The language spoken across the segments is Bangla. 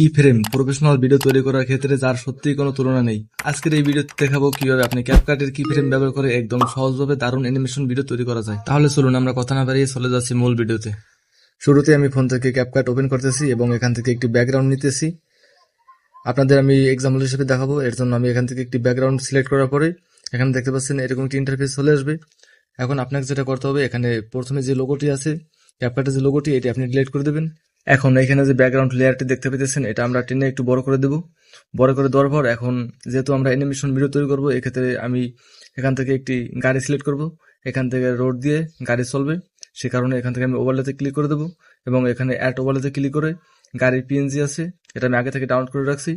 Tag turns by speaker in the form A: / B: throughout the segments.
A: কি ফ্রেম প্রফেশনাল ভিডিও তৈরি করার ক্ষেত্রে যার সত্যিই কোনো তুলনা নেই। আজকের এই ভিডিওতে দেখাবো কীভাবে আপনি ক্যাপকাটের কি ফ্রেম ব্যবহার করে একদম সহজভাবে দারুণ অ্যানিমেশন ভিডিও তৈরি করা যায়। তাহলে চলুন আমরা কথা না বাড়িয়ে চলে যাচ্ছি মূল ভিডিওতে শুরুতে আমি ফোন থেকে ক্যাপকাট ওপেন করতেছি এবং এখান থেকে একটি ব্যাকগ্রাউন্ড নিতেছি। আপনাদের আমি এক্সাম্পল হিসেবে দেখাবো, এর জন্য আমি এখান থেকে একটি ব্যাকগ্রাউন্ড সিলেক্ট করার পরে এখানে দেখতে পাচ্ছেন এরকম একটি ইন্টারফেস চলে আসবে। এখন আপনাকে যেটা করতে হবে, এখানে প্রথমে যে লোগোটি আছে ক্যাপকাটের যে লোগোটি এটি আপনি ডিলিট করে দেবেন। এখন এখানে যে ব্যাকগ্রাউন্ড লেয়ারটি দেখতে পেতেছেন, এটা আমরা টেনে একটু বড় করে দেব। বড় করে দেওয়ার পর এখন যেহেতু আমরা অ্যানিমেশন ভিডিও তৈরি করব, এক্ষেত্রে আমি এখান থেকে একটি গাড়ি সিলেক্ট করব। এখান থেকে রোড দিয়ে গাড়ি চলবে, সে কারণে এখান থেকে আমি ওভারলেতে ক্লিক করে দেবো এবং এখানে অ্যাড ওভারলেতে ক্লিক করে গাড়ির পিএনজি আছে, এটা আমি আগে থেকে ডাউনলোড করে রাখছি।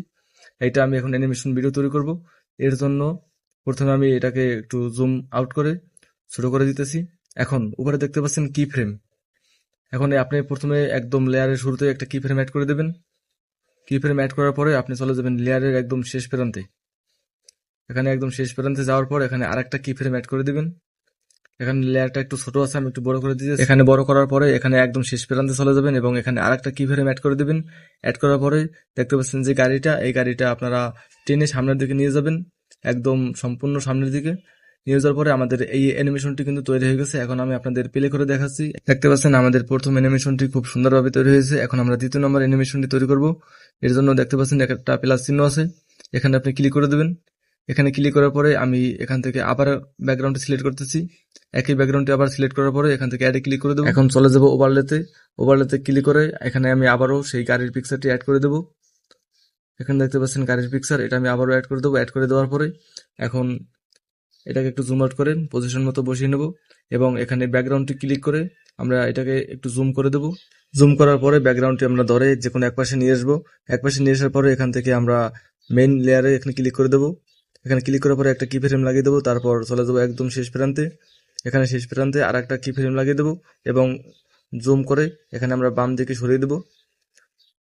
A: এটা আমি এখন অ্যানিমেশন ভিডিও তৈরি করব। এর জন্য প্রথমে আমি এটাকে একটু জুম আউট করে ছোট করে দিতেছি। এখন উপরে দেখতে পাচ্ছেন কি ফ্রেম এখন আপনি প্রথমে একদম লেয়ারের শুরুতে একটা কি ফ্রেম অ্যাড করে দেবেন। কি ফ্রেম অ্যাড করার পরে আপনি চলে যাবেন লেয়ারের একদম শেষ প্রান্তে। এখানে একদম শেষ প্রান্তে যাওয়ার পর এখানে আরেকটা কি ফ্রেম অ্যাড করে দিবেন। এখানে লেয়ারটা একটু ছোট আছে, আমি একটু বড় করে দিয়েছি এখানে বড় করার পরে এখানে একদম শেষ প্রান্তে চলে যাবেন এবং এখানে আরেকটা কি ফ্রেম অ্যাড করে দিবেন। অ্যাড করার পরে দেখতে পাচ্ছেন যে গাড়িটা, এই গাড়িটা আপনারা টেনে সামনের দিকে নিয়ে যাবেন। একদম সম্পূর্ণ সামনের দিকে। নিয়ে যাওয়ার পরে আমাদের এই অ্যানিমেশনটি কিন্তু তৈরি হয়ে গেছে। এখন আমি আপনাদের প্লে করে দেখাচ্ছি। দেখতে পাচ্ছেন, আমাদের প্রথম অ্যানিমেশনটি খুব সুন্দরভাবে তৈরি হয়েছে। এখন আমরা দ্বিতীয় নম্বর অ্যানিমেশনটি তৈরি করব। এর জন্য দেখতে পাচ্ছেন একটা প্লাস চিহ্ন আছে। এখানে আপনি ক্লিক করে দেবেন। এখানে ক্লিক করার পরে আমি এখান থেকে আবার ব্যাকগ্রাউন্ড সিলেক্ট করতেছি। একই ব্যাকগ্রাউন্ডটি আবার সিলেক্ট করার পরে এখান থেকে অ্যাডে ক্লিক করে দেবো। এখন চলে যাব ওভারলেতে ওভারলেতে ক্লিক করে এখানে আমি আবারও সেই গাড়ির পিকচারটি অ্যাড করে দেবো। এখানে দেখতে পাচ্ছেন, গাড়ির পিকচার এটা আমি আবারও অ্যাড করে দেবো। অ্যাড করে দেওয়ার পরে এখন এটাকে একটু জুম আউট করে পজিশন মতো বসিয়ে নেব এবং এখানে ব্যাকগ্রাউন্ডটি ক্লিক করে আমরা এটাকে একটু জুম করে দেবো। জুম করার পরে ব্যাকগ্রাউন্ডটি আমরা ধরে যে কোনো এক পাশে নিয়ে আসব। এক পাশে নিয়ে আসার পরে এখান থেকে আমরা মেইন লেয়ারে এখানে ক্লিক করে দেবো। এখানে ক্লিক করার পরে একটা কি ফ্রেম লাগিয়ে দেবো, তারপর চলে যাব একদম শেষ প্রান্তে। এখানে শেষ প্রান্তে আর একটা কি ফ্রেম লাগিয়ে দেবো এবং জুম করে এখানে আমরা বাম দিকে সরিয়ে দেবো।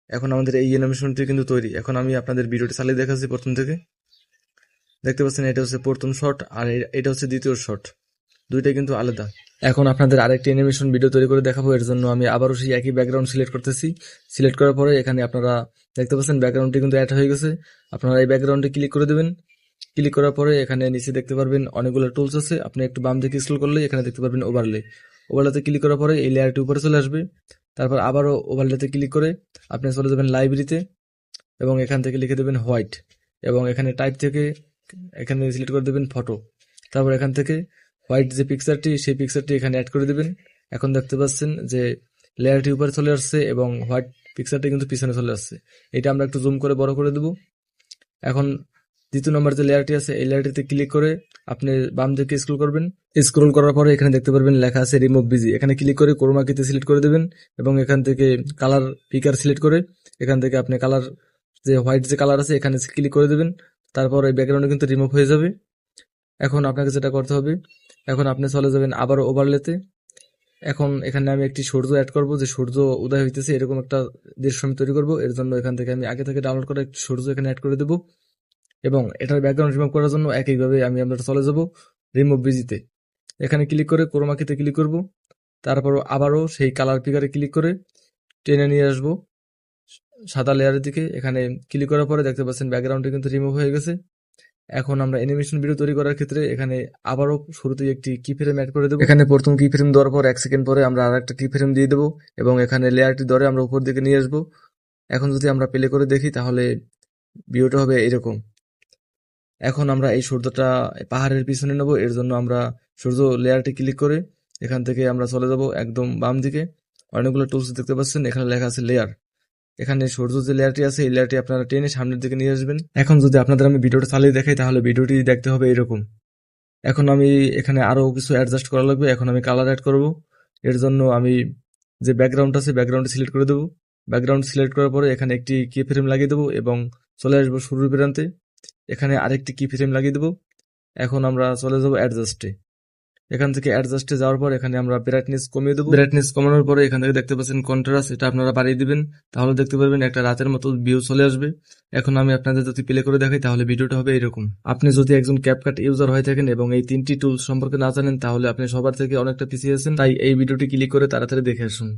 A: এখন আমাদের এই অ্যানিমেশনটি কিন্তু তৈরি। এখন আমি আপনাদের ভিডিওটি চালিয়ে দেখাচ্ছি প্রথম থেকে। দেখতে পাচ্ছেন এটা হচ্ছে প্রথম শট আর এটা হচ্ছে দ্বিতীয় শট দুইটাই কিন্তু আলাদা। এখন আপনাদের আরেকটি অ্যানিমেশন ভিডিও তৈরি করে দেখাবো, এর জন্য আমি আবারও সেই একই ব্যাকগ্রাউন্ড সিলেক্ট করতেছি। সিলেক্ট করার পরে এখানে আপনারা দেখতে পাচ্ছেন ব্যাকগ্রাউন্ডটি কিন্তু অ্যাড হয়ে গেছে। আপনারা এই ব্যাকগ্রাউন্ডে ক্লিক করে দেবেন। ক্লিক করার পরে এখানে নিচে দেখতে পারবেন অনেকগুলো টুলস আছে। আপনি একটু বাম দিকে স্ক্রল করলে এখানে দেখতে পারবেন ওভারলে ওভারলেতে ক্লিক করার পরে এই লেয়ারটি উপরে চলে আসবে। তারপর আবারও ওভারলেতে ক্লিক করে আপনি চলে যাবেন লাইব্রেরিতে এবং এখান থেকে লিখে দেবেন হোয়াইট এবং এখানে টাইপ থেকে এখানে সিলেক্ট করে দেবেন ফটো তারপর এখান থেকে হোয়াইট যে পিকচারটি সেই পিকচারটি এখানে অ্যাড করে দেবেন। এখন দেখতে পাচ্ছেন যে লেয়ারটি উপরে চলে আসছে এবং হোয়াইট পিকচারটি কিন্তু পিছনে চলে আসছে। এটা আমরা একটু জুম করে বড় করে দেবো। এখন দ্বিতীয় নম্বর যে লেয়ারটি আছে, এই লেয়ারটিতে ক্লিক করে আপনি বাম দিকে স্ক্রল করবেন। স্ক্রল করার পরে এখানে দেখতে পারবেন লেখা আছে রিমুভ বিজি এখানে ক্লিক করে কোরমাকিতে সিলেক্ট করে দেবেন এবং এখান থেকে কালার পিকার সিলেক্ট করে এখান থেকে আপনি কালার যে হোয়াইট যে কালার আছে, এখানে ক্লিক করে দেবেন। তারপর ওই ব্যাকগ্রাউন্ডে কিন্তু রিমুভ হয়ে যাবে। এখন আপনাকে যেটা করতে হবে, এখন আপনি চলে যাবেন আবার ওভারলেতে এখন এখানে আমি একটি সূর্য অ্যাড করব, যে সূর্য উদয় হইতেছে, এরকম একটা দৃশ্য আমি তৈরি করব। এর জন্য এখান থেকে আমি আগে থেকে ডাউনলোড করা একটি সূর্য এখানে অ্যাড করে দেবো। এবং এটার ব্যাকগ্রাউন্ড রিমুভ করার জন্য একইভাবে আমি আমরা চলে যাব রিমুভ বিজিতে এখানে ক্লিক করে ক্রোমাকিতে ক্লিক করব। তারপর আবারও সেই কালার পিকারে ক্লিক করে টেনে নিয়ে আসব। সাদা লেয়ারের দিকে, এখানে ক্লিক করার পরে দেখতে পাচ্ছেন ব্যাকগ্রাউন্ডটি কিন্তু রিমুভ হয়ে গেছে। এখন আমরা অ্যানিমেশন ভিডিও তৈরি করার ক্ষেত্রে এখানে আবারও শুরুতেই একটি কি ফ্রেম অ্যাড করে দেবো। এখানে প্রথম কি ফ্রেম দেওয়ার পর এক সেকেন্ড পরে আমরা আর একটা কি ফ্রেম দিয়ে দেবো এবং এখানে লেয়ারটি ধরে আমরা উপর দিকে নিয়ে আসব। এখন যদি আমরা প্লে করে দেখি তাহলে ভিডিওটা হবে এরকম। এখন আমরা এই সূর্যটা পাহাড়ের পিছনে নেব, এর জন্য আমরা সূর্য লেয়ারটি ক্লিক করে এখান থেকে আমরা চলে যাব একদম বাম দিকে অনেকগুলো টুলস দেখতে পাচ্ছেন, এখানে লেখা আছে লেয়ার এখানে সূর্য যে লেয়ারটি আছে, এই লেয়ারটি আপনারা টেনে সামনের দিকে নিয়ে আসবেন। এখন যদি আপনাদের আমি ভিডিওটা চালিয়ে দেখাই, তাহলে ভিডিওটি দেখতে হবে এরকম। এখন আমি এখানে আরও কিছু অ্যাডজাস্ট করা লাগবে। এখন আমি কালার অ্যাড করব। এর জন্য আমি যে ব্যাকগ্রাউন্ড আছে ব্যাকগ্রাউন্ড সিলেক্ট করে দেবো। ব্যাকগ্রাউন্ড সিলেক্ট করার পরে এখানে একটি কি ফ্রেম লাগিয়ে দেবো এবং চলে আসব শুরুর প্রান্তে। এখানে আরেকটি কি ফ্রেম লাগিয়ে দেবো। এখন আমরা চলে যাব অ্যাডজাস্টে এখান থেকে অ্যাডজাস্টে যাওয়ার পর এখানে আমরা ব্রাইটনেস কমিয়ে দেবো। ব্রাইটনেস কমানোর পরে এখান থেকে দেখতে পাচ্ছেন কন্ট্রাস্ট এটা আপনারা বাড়িয়ে দিবেন। তাহলে দেখতে পারবেন একটা রাতের মতো ভিউ চলে আসবে। এখন আমি আপনাদের যদি প্লে করে দেখাই, তাহলে ভিডিওটা হবে এরকম। আপনি যদি একজন ক্যাপকাট ইউজার হয়ে থাকেন এবং এই তিনটি টুল সম্পর্কে না জানেন, তাহলে আপনি সবার থেকে অনেকটা পিছিয়ে আছেন। তাই এই ভিডিওটি ক্লিক করে তাড়াতাড়ি দেখে আসুন।